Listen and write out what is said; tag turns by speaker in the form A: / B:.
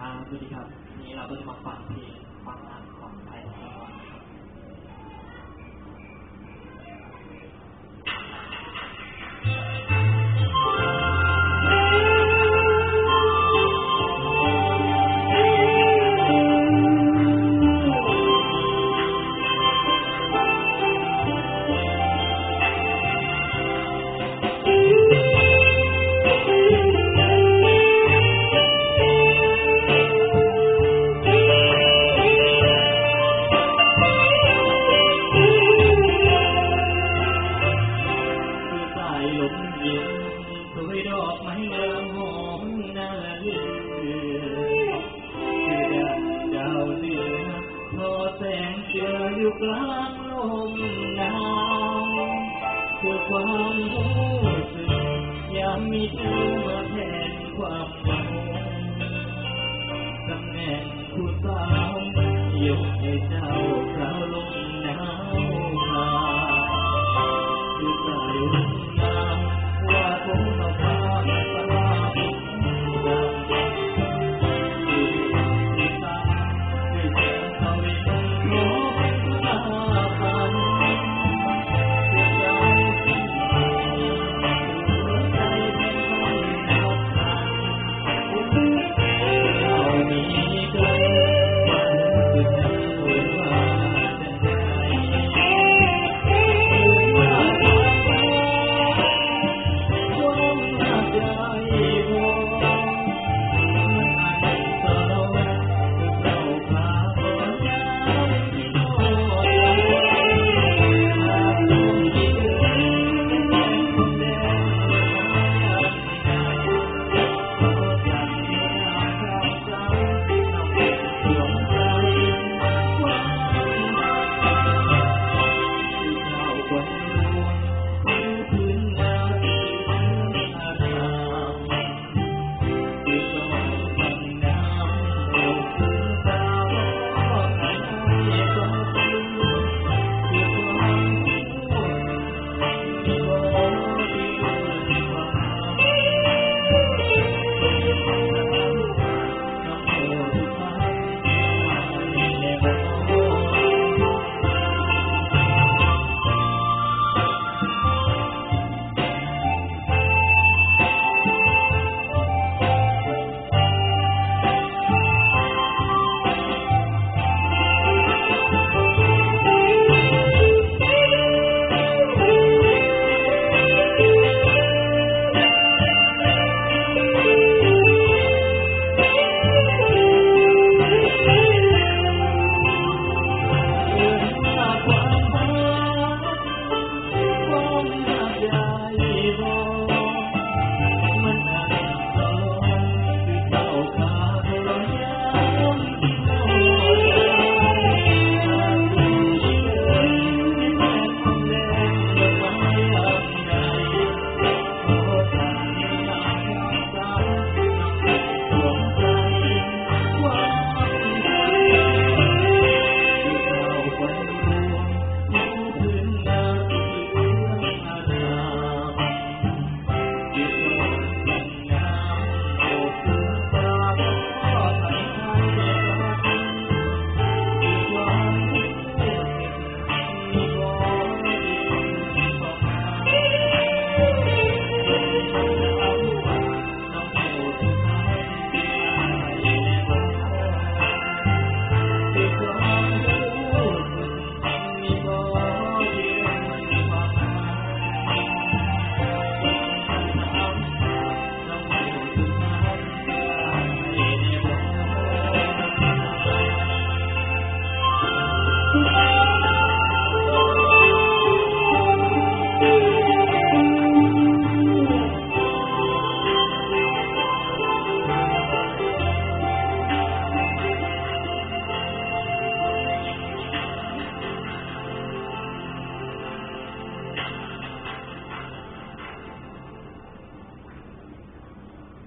A: อ่าสวัสดีครับวันนี้เราก็จะมาฟังเพลงฟังงานของไทยของเรานะครับ ความรู้สึกยามมีเธอมาแทนความเหงาตำแหน่งผู้สาวยกให้เจ้า